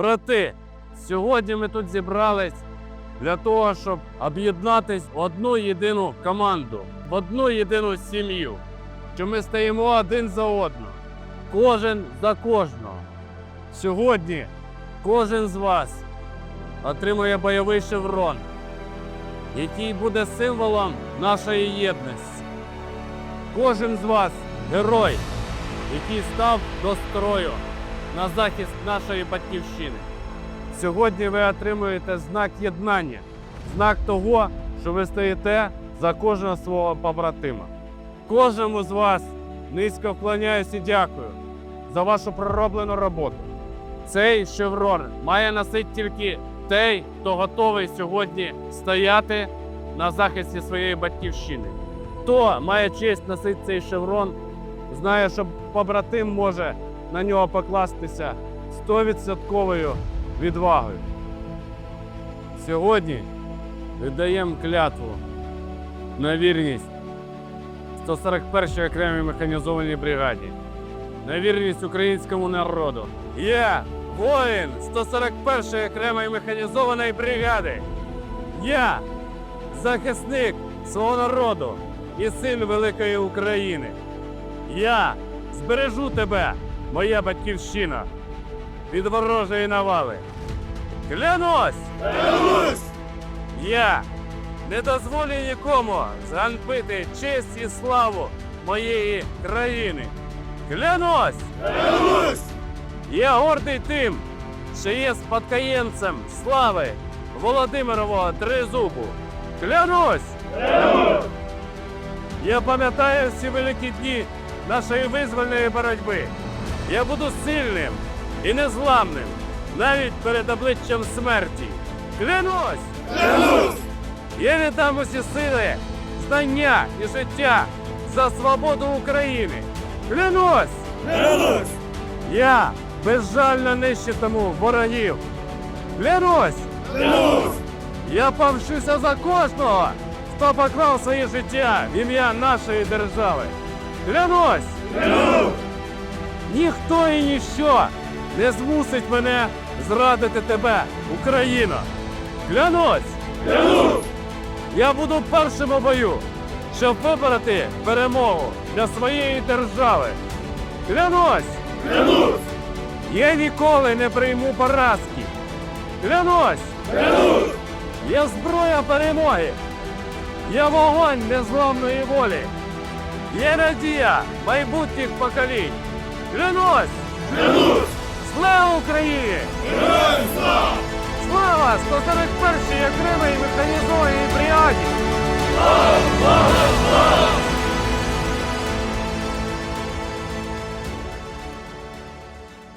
Брати, сьогодні ми тут зібрались для того, щоб об'єднатись в одну єдину команду, в одну єдину сім'ю. Що ми стоїмо один за одного, кожен за кожного. Сьогодні кожен з вас отримує бойовий шеврон, який буде символом нашої єдності. Кожен з вас герой, який став до строю на захист нашої батьківщини. Сьогодні ви отримуєте знак єднання, знак того, що ви стоїте за кожного свого побратима. Кожному з вас низько вклоняюсь і дякую за вашу пророблену роботу. Цей шеврон має носити тільки той, хто готовий сьогодні стояти на захисті своєї батьківщини. Хто має честь носити цей шеврон, знає, що побратим може на нього покластися 100% відвагою. Сьогодні віддаємо клятву на вірність 141-й окремій механізованій бригаді, на вірність українському народу. Я воїн 141-ї окремої механізованої бригади. Я захисник свого народу і син великої України. Я збережу тебе, моя батьківщина, від ворожої навали. Клянусь! Клянусь! Я не дозволю нікому зганьбити честь і славу моєї країни. Клянусь! Клянусь! Я гордий тим, що є спадкоємцем слави Володимирового Тризубу. Клянусь! Клянусь! Я пам'ятаю всі великі дні нашої визвольної боротьби. Я буду сильним і незламним, навіть перед обличчям смерті. Клянусь! Клянусь! Я віддам усі сили, знання і життя за свободу України. Клянусь! Клянусь! Я безжально нищитиму ворогів. Клянусь! Клянусь! Я помщуся за кожного, хто поклав своє життя в ім'я нашої держави. Клянусь! Клянусь! Ніхто і ніщо не змусить мене зрадити тебе, Україна. Клянусь! Клянусь! Я буду першим у бою, щоб вибрати перемогу для своєї держави. Клянусь! Клянусь! Я ніколи не прийму поразки. Клянусь! Клянусь! Я зброя перемоги. Я вогонь незламної волі. Є надія майбутніх поколінь. Клянусь! Клянусь! Слава Україні! Героям слава! Слава 141-й окремий механізованій бригадів! Слава! Слава! Слава!